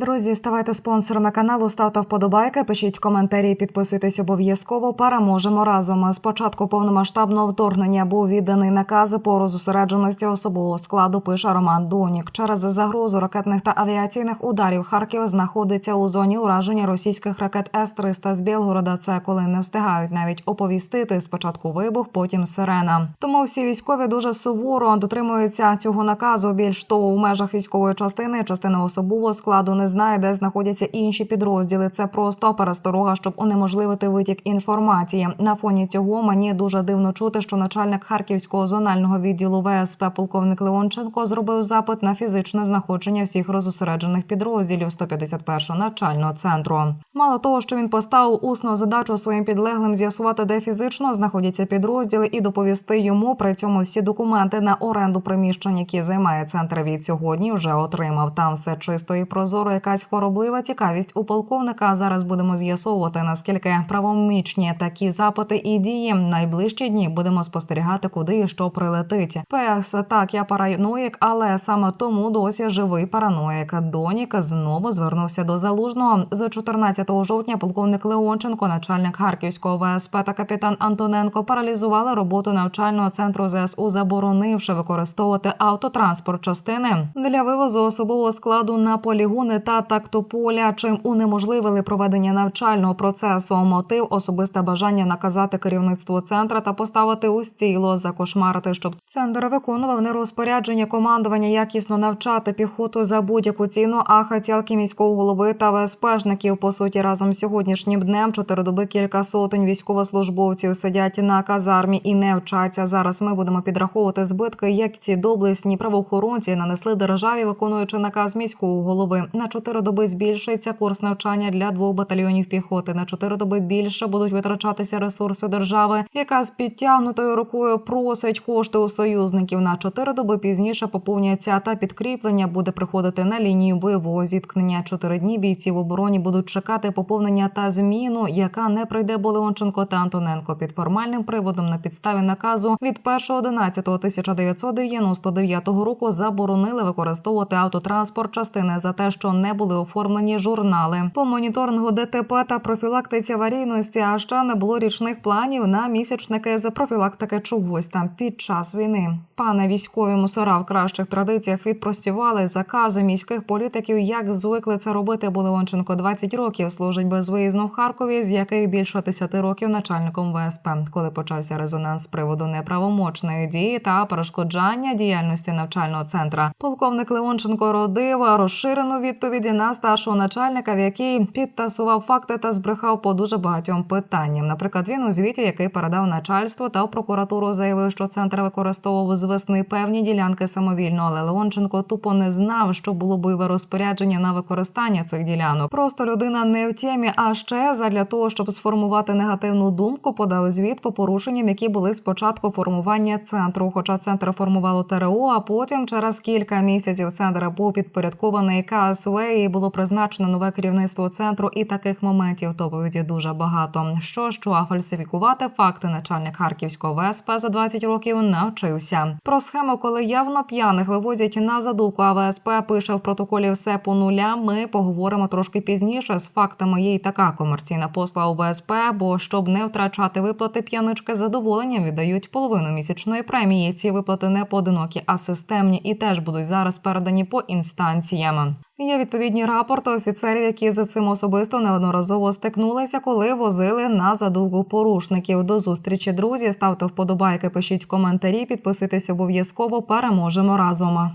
Друзі, ставайте спонсорами каналу, ставте вподобайки, пишіть коментарі, підписуйтесь обов'язково. Переможемо разом. З початку повномасштабного вторгнення був відданий наказ по розосередженості особового складу. Пише Роман Донік. Через загрозу ракетних та авіаційних ударів Харків знаходиться у зоні ураження російських ракет С-300 з Білгорода. Це коли не встигають навіть оповістити спочатку вибух, потім сирена. Тому всі військові дуже суворо дотримуються цього наказу. Більш того, у межах військової частини частина особового складу не знає, де знаходяться інші підрозділи. Це просто пересторога, щоб унеможливити витік інформації. На фоні цього мені дуже дивно чути, що начальник харківського зонального відділу ВСП полковник Леонченко зробив запит на фізичне знаходження всіх розосереджених підрозділів 151-го начального центру. Мало того, що він поставив усну задачу своїм підлеглим з'ясувати, де фізично знаходяться підрозділи, і доповісти йому при цьому всі документи на оренду приміщень, які займає центр від сьогодні, вже отримав. Там все чисто і прозоро. Якась хвороблива цікавість у полковника. Зараз будемо з'ясовувати наскільки правомічні такі запити і дії. Найближчі дні будемо спостерігати, куди і що прилетить. ПС так, я параноїк, але саме тому досі живий параноїк. Донік знову звернувся до залужного з 14 жовтня. Полковник Леонченко, начальник харківського ВСП та капітан Антоненко паралізували роботу навчального центру ЗСУ, заборонивши використовувати автотранспорт частини для вивозу особового складу на полігони та тактополя, чим унеможливили проведення навчального процесу. Мотив особисте бажання наказати керівництво центра та поставити у стіло, закошмарити, щоб центр виконував не розпорядження командування якісно навчати піхоту за будь-яку ціну. А хотілки міського голови та ВСПшників по суті разом з сьогоднішнім днем чотири доби кілька сотень військовослужбовців сидять на казармі і не вчаться. Зараз ми будемо підраховувати збитки, як ці доблесні правоохоронці нанесли державі, виконуючи наказ міського голови. На чотири доби збільшується курс навчання для двох батальйонів піхоти. На чотири доби більше будуть витрачатися ресурси держави, яка з підтягнутою рукою просить кошти у союзників. На чотири доби пізніше поповняться та підкріплення буде приходити на лінію бойового зіткнення. Чотири дні бійці в обороні будуть чекати поповнення та зміну, яка не прийде бо Леонченко та Антоненко під формальним приводом на підставі наказу від 1.11.1999 року заборонили використовувати автотранспорт частини за те, що не були оформлені журнали по моніторингу ДТП та профілактиці аварійності. А ще не було річних планів на місячники з профілактики чогось там під час війни. Пане військові мусора в кращих традиціях відпростівали закази міських політиків, як звикли це робити. Бо Леонченко 20 років служить безвиїзно в Харкові, з яких більше 10 років начальником ВСП, коли почався резонанс з приводу неправомочної дії та перешкоджання діяльності навчального центра. Полковник Леонченко родив розширену відповіді на старшого начальника, в якій підтасував факти та збрехав по дуже багатьом питанням. Наприклад, він у звіті, який передав начальство та в прокуратуру, заявив, що центр використовував з весни певні ділянки самовільно, але Леонченко тупо не знав, що було бойове розпорядження на використання цих ділянок. Просто людина не в темі. А ще задля того, щоб сформувати негативну думку, подав звіт по порушенням, які були спочатку формування центру. Хоча центр формувало ТРО, а потім через кілька місяців центр був підпорядкований КСВ і було призначено нове керівництво центру. І таких моментів доповіді дуже багато. Що що а фальсифікувати факти начальник харківського ВСП за 20 років навчився. Про схему, коли явно п'яних вивозять на задуку, а ВСП пише в протоколі все по нулям. Ми поговоримо трошки пізніше. З фактами є й така комерційна посла ОВСП, бо щоб не втрачати виплати, п'янички задоволення віддають половину місячної премії. Ці виплати не поодинокі, а системні і теж будуть зараз передані по інстанціям. Є відповідні рапорти офіцерів, які за цим особисто неодноразово стикнулися, коли возили на задугу порушників. До зустрічі, друзі. Ставте вподобайки, пишіть коментарі, підписуйтесь обов'язково. Переможемо разом.